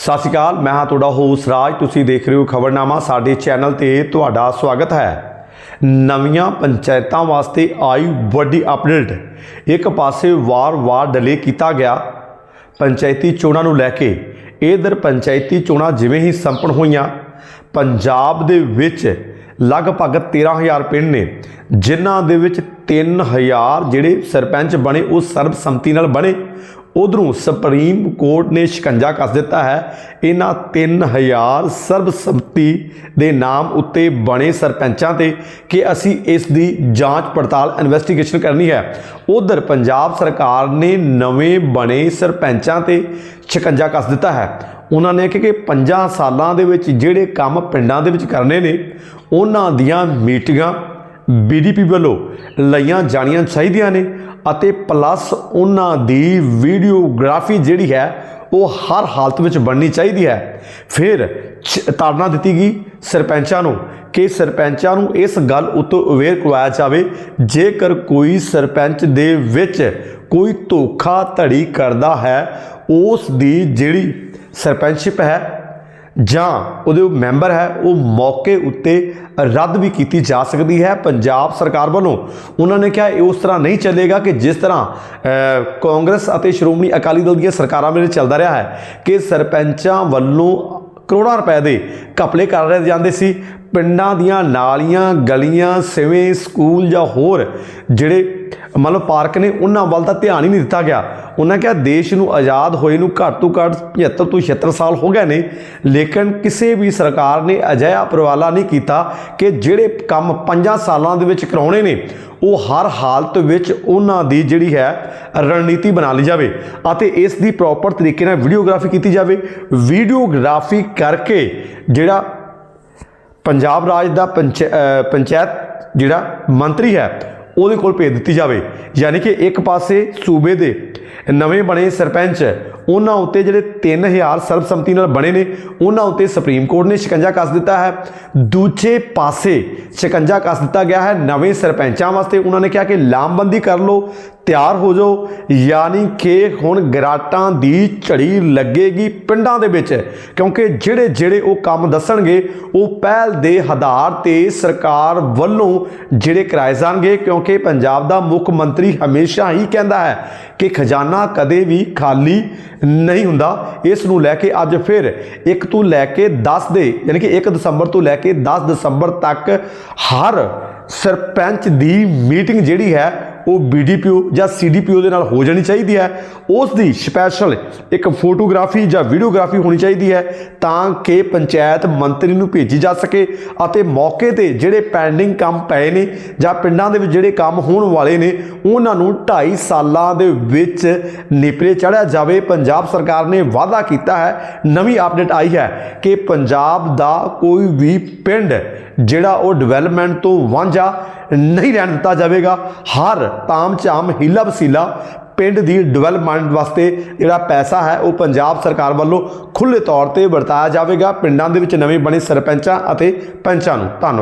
ਸਤਿ ਸ਼੍ਰੀ ਅਕਾਲ, ਮੈਂ ਹਾਂ ਤੁਹਾਡਾ ਹੋਸ ਰਾਜ। ਤੁਸੀਂ ਦੇਖ ਰਹੇ ਹੋ ਖਬਰਨਾਮਾ, ਸਾਡੇ ਚੈਨਲ ਤੇ ਤੁਹਾਡਾ ਸਵਾਗਤ ਹੈ। ਨਵੀਆਂ ਪੰਚਾਇਤਾਂ ਵਾਸਤੇ ਆਈ ਵੱਡੀ ਅਪਡੇਟ। ਇੱਕ ਪਾਸੇ ਵਾਰ-ਵਾਰ ਡਿਲੇ ਕੀਤਾ ਗਿਆ ਪੰਚਾਇਤੀ ਚੋਣਾਂ ਨੂੰ ਲੈ ਕੇ। ਇਧਰ ਪੰਚਾਇਤੀ ਚੋਣਾਂ ਜਿਵੇਂ ਹੀ ਸੰਪन्न ਹੋਈਆਂ, ਪੰਜਾਬ ਦੇ ਵਿੱਚ ਲਗਭਗ 13000 ਪਿੰਡ ਨੇ, ਜਿਨ੍ਹਾਂ ਦੇ ਵਿੱਚ 3000 ਜਿਹੜੇ ਸਰਪੰਚ ਬਣੇ, ਉਹ ਸਰਬਸੰਮਤੀ ਨਾਲ ਬਣੇ। ਉਧਰੋਂ ਸੁਪਰੀਮ ਕੋਰਟ ਨੇ ਸ਼ਿਕੰਜਾ ਕੱਸ ਦਿੱਤਾ ਹੈ। ਇਹਨਾਂ 3000 ਸਰਬਸੰਮਤੀ ਦੇ ਨਾਮ ਉੱਤੇ ਬਣੇ ਸਰਪੰਚਾਂ ਤੇ ਕਿ ਅਸੀਂ ਇਸ ਦੀ ਜਾਂਚ ਪੜਤਾਲ ਇਨਵੈਸਟੀਗੇਸ਼ਨ ਕਰਨੀ ਹੈ। ਉਧਰ ਪੰਜਾਬ ਸਰਕਾਰ ਨੇ ਨਵੇਂ ਬਣੇ ਸਰਪੰਚਾਂ ਤੇ ਸ਼ਿਕੰਜਾ ਕੱਸ ਦਿੱਤਾ ਹੈ। ਉਹਨਾਂ ਨੇ ਕਿ 50 ਸਾਲਾਂ ਦੇ ਵਿੱਚ ਜਿਹੜੇ ਕੰਮ ਪਿੰਡਾਂ ਦੇ ਵਿੱਚ ਕਰਨੇ ਨੇ, ਉਹਨਾਂ ਦੀਆਂ ਮੀਟਿੰਗਾਂ ਬੀਡੀਪੀ ਵੱਲੋਂ ਲਈਆਂ ਜਾਣੀਆਂ ਚਾਹੀਦੀਆਂ ਨੇ ਅਤੇ ਪਲੱਸ ਉਹਨਾਂ ਦੀ ਵੀਡੀਓਗ੍ਰਾਫੀ ਜਿਹੜੀ ਹੈ, ਉਹ ਹਰ ਹਾਲਤ ਵਿੱਚ ਬਣਨੀ ਚਾਹੀਦੀ ਹੈ। ਫਿਰ ਤਾੜਨਾ ਦਿੱਤੀ ਗਈ ਸਰਪੰਚਾਂ ਨੂੰ ਕਿ ਸਰਪੰਚਾਂ ਨੂੰ ਇਸ ਗੱਲ ਉੱਤੇ ਅਵੇਅਰ ਕਰਵਾਇਆ ਜਾਵੇ, ਜੇਕਰ ਕੋਈ ਸਰਪੰਚ ਦੇ ਵਿੱਚ ਕੋਈ ਧੋਖਾ ਧੜੀ ਕਰਦਾ ਹੈ, ਉਸ ਦੀ ਜਿਹੜੀ ਸਰਪੰਚਸ਼ਿਪ ਹੈ ਜਾਂ ਉਹਦੇ ਮੈਂਬਰ ਹੈ, ਉਹ ਮੌਕੇ ਉੱਤੇ ਰੱਦ ਵੀ ਕੀਤੀ ਜਾ ਸਕਦੀ ਹੈ ਪੰਜਾਬ ਸਰਕਾਰ ਵੱਲੋਂ। ਉਹਨਾਂ ਨੇ ਕਿਹਾ ਇਹ ਉਸ ਤਰ੍ਹਾਂ ਨਹੀਂ ਚੱਲੇਗਾ ਕਿ ਜਿਸ ਤਰ੍ਹਾਂ ਕਾਂਗਰਸ ਅਤੇ ਸ਼੍ਰੋਮਣੀ ਅਕਾਲੀ ਦਲ ਦੀਆਂ ਸਰਕਾਰਾਂ ਵੇਲੇ ਚੱਲਦਾ ਰਿਹਾ ਹੈ ਕਿ ਸਰਪੰਚਾਂ ਵੱਲੋਂ ਕਰੋੜਾਂ ਰੁਪਏ ਦੇ ਘਪਲੇ ਕਰ ਰਹੇ ਜਾਂਦੇ ਸੀ। ਪਿੰਡਾਂ ਦੀਆਂ ਨਾਲੀਆਂ, ਗਲੀਆਂ, ਸਿਵੇਂ, ਸਕੂਲ ਜਾਂ ਹੋਰ ਜਿਹੜੇ ਮੰਨ ਲਓ ਪਾਰਕ ਨੇ ਉਹਨਾਂ ਵੱਲ ਤਾਂ ਧਿਆਨ ਹੀ ਨਹੀਂ ਦਿੱਤਾ ਗਿਆ। ਉਹਨਾਂ ਕਿਹਾ, ਦੇਸ਼ ਨੂੰ ਆਜ਼ਾਦ ਹੋਏ ਨੂੰ ਘੱਟ ਤੋਂ ਘੱਟ 75 ਤੋਂ 76 ਸਾਲ ਹੋ ਗਏ ਨੇ, ਲੇਕਿਨ ਕਿਸੇ ਵੀ ਸਰਕਾਰ ਨੇ ਅਜਿਹਾ ਉਪਰਾਲਾ ਨਹੀਂ ਕੀਤਾ ਕਿ ਜਿਹੜੇ ਕੰਮ 5 ਸਾਲਾਂ ਦੇ ਵਿੱਚ ਕਰਾਉਣੇ ਨੇ, ਉਹ ਹਰ ਹਾਲਤ ਵਿੱਚ ਉਹਨਾਂ ਦੀ ਜਿਹੜੀ ਹੈ, ਰਣਨੀਤੀ ਬਣਾ ਲਈ ਜਾਵੇ ਅਤੇ ਇਸ ਦੀ ਪ੍ਰੋਪਰ ਤਰੀਕੇ ਨਾਲ ਵੀਡੀਓਗ੍ਰਾਫੀ ਕੀਤੀ ਜਾਵੇ। ਵੀਡੀਓਗ੍ਰਾਫੀ ਕਰਕੇ ਜਿਹੜਾ ਪੰਜਾਬ ਰਾਜ ਦਾ ਪੰਚ- ਪੰਚਾਇਤ ਜਿਹੜਾ ਮੰਤਰੀ ਹੈ ਉਹਦੇ ਕੋਲ ਭੇਜ ਦਿੱਤੀ ਜਾਵੇ। ਯਾਨੀ ਕਿ ਇੱਕ ਪਾਸੇ ਸੂਬੇ ਦੇ ਨਵੇਂ ਬਣੇ ਸਰਪੰਚ, ਉਹਨਾਂ ਉੱਤੇ ਜਿਹੜੇ 3000 ਸਰਬਸੰਮਤੀ ਨਾਲ ਬਣੇ ਨੇ, ਉਹਨਾਂ ਉੱਤੇ ਸੁਪਰੀਮ ਕੋਰਟ ਨੇ ਸ਼ਿਕੰਜਾ ਕੱਸ ਦਿੱਤਾ ਹੈ। ਦੂਜੇ ਪਾਸੇ ਸ਼ਿਕੰਜਾ ਕੱਸ ਦਿੱਤਾ ਗਿਆ ਹੈ ਨਵੇਂ ਸਰਪੰਚਾਂ ਵਾਸਤੇ। ਉਹਨਾਂ ਨੇ ਕਿਹਾ ਕਿ ਲਾਮਬੰਦੀ ਕਰ ਲਓ ਤਿਆਰ ਹੋ ਜਾਓ, ਯਾਨੀ ਕਿ ਹੁਣ ਗਰਾਟਾਂ ਦੀ ਝੜੀ ਲੱਗੇਗੀ ਪਿੰਡਾਂ ਦੇ ਵਿੱਚ, ਕਿਉਂਕਿ ਜਿਹੜੇ ਜਿਹੜੇ ਉਹ ਕੰਮ ਦੱਸਣਗੇ, ਉਹ ਪਹਿਲ ਦੇ ਆਧਾਰ ਤੇ ਸਰਕਾਰ ਵੱਲੋਂ ਜਿਹੜੇ ਕਰਾਏ ਜਾਣਗੇ, ਕਿਉਂਕਿ ਪੰਜਾਬ ਦਾ ਮੁੱਖ ਮੰਤਰੀ ਹਮੇਸ਼ਾ ਹੀ ਕਹਿੰਦਾ ਹੈ ਕਿ ਖਜ਼ਾਨਾ ਕਦੇ ਵੀ ਖਾਲੀ ਨਹੀਂ ਹੁੰਦਾ। ਇਸ ਨੂੰ ਲੈ ਕੇ ਅੱਜ ਫਿਰ 1 ਤੋਂ ਲੈ ਕੇ 10 ਦੇ, ਯਾਨੀ ਕਿ 1 ਦਸੰਬਰ ਤੋਂ ਲੈ ਕੇ 10 ਦਸੰਬਰ ਤੱਕ ਹਰ ਸਰਪੰਚ ਦੀ ਮੀਟਿੰਗ ਜਿਹੜੀ ਹੈ ਉਹ ਬੀਡੀਪੀਓ ਜਾਂ ਸੀਡੀਪੀਓ ਦੇ ਨਾਲ ਹੋ ਜਾਣੀ ਚਾਹੀਦੀ ਹੈ। ਉਸ ਦੀ ਸਪੈਸ਼ਲ ਇੱਕ ਫੋਟੋਗ੍ਰਾਫੀ ਜਾਂ ਵੀਡੀਓਗ੍ਰਾਫੀ ਹੋਣੀ ਚਾਹੀਦੀ ਹੈ ਤਾਂ ਕਿ ਪੰਚਾਇਤ ਮੰਤਰੀ ਨੂੰ ਭੇਜੀ ਜਾ ਸਕੇ ਅਤੇ ਮੌਕੇ ਤੇ ਜਿਹੜੇ ਪੈਂਡਿੰਗ ਕੰਮ ਪਏ ਨੇ ਜਾਂ ਪਿੰਡਾਂ ਦੇ ਵਿੱਚ ਜਿਹੜੇ ਕੰਮ ਹੋਣ ਵਾਲੇ ਨੇ, ਉਹਨਾਂ ਨੂੰ 2.5 ਸਾਲਾਂ ਦੇ ਵਿੱਚ ਨਿਪਰੇ ਚੜਿਆ ਜਾਵੇ। ਪੰਜਾਬ ਸਰਕਾਰ ਨੇ ਵਾਅਦਾ ਕੀਤਾ ਹੈ, ਨਵੀਂ ਅਪਡੇਟ ਆਈ ਹੈ ਕਿ ਪੰਜਾਬ ਦਾ ਕੋਈ ਵੀ ਪਿੰਡ ਜਿਹੜਾ ਉਹ ਡਿਵੈਲਪਮੈਂਟ ਤੋਂ ਵਾਂਝਾ ਨਹੀਂ ਰਹਿਣ ਦਿੱਤਾ ਜਾਵੇਗਾ। ਹਰ ਤਾਮ ਝਾਮ, ਹੀਲਾ ਵਸੀਲਾ ਪਿੰਡ ਦੀ ਡਿਵੈਲਪਮੈਂਟ ਵਾਸਤੇ ਜਿਹੜਾ ਪੈਸਾ ਹੈ, ਉਹ ਪੰਜਾਬ ਸਰਕਾਰ ਵੱਲੋਂ ਖੁੱਲ੍ਹੇ ਤੌਰ ਤੇ ਵਰਤਾਇਆ ਜਾਵੇਗਾ। ਪਿੰਡਾਂ ਦੇ ਵਿੱਚ ਨਵੇਂ ਬਣੇ ਸਰਪੰਚਾਂ ਅਤੇ ਪੰਚਾਂ ਨੂੰ ਧੰਨਵਾਦ।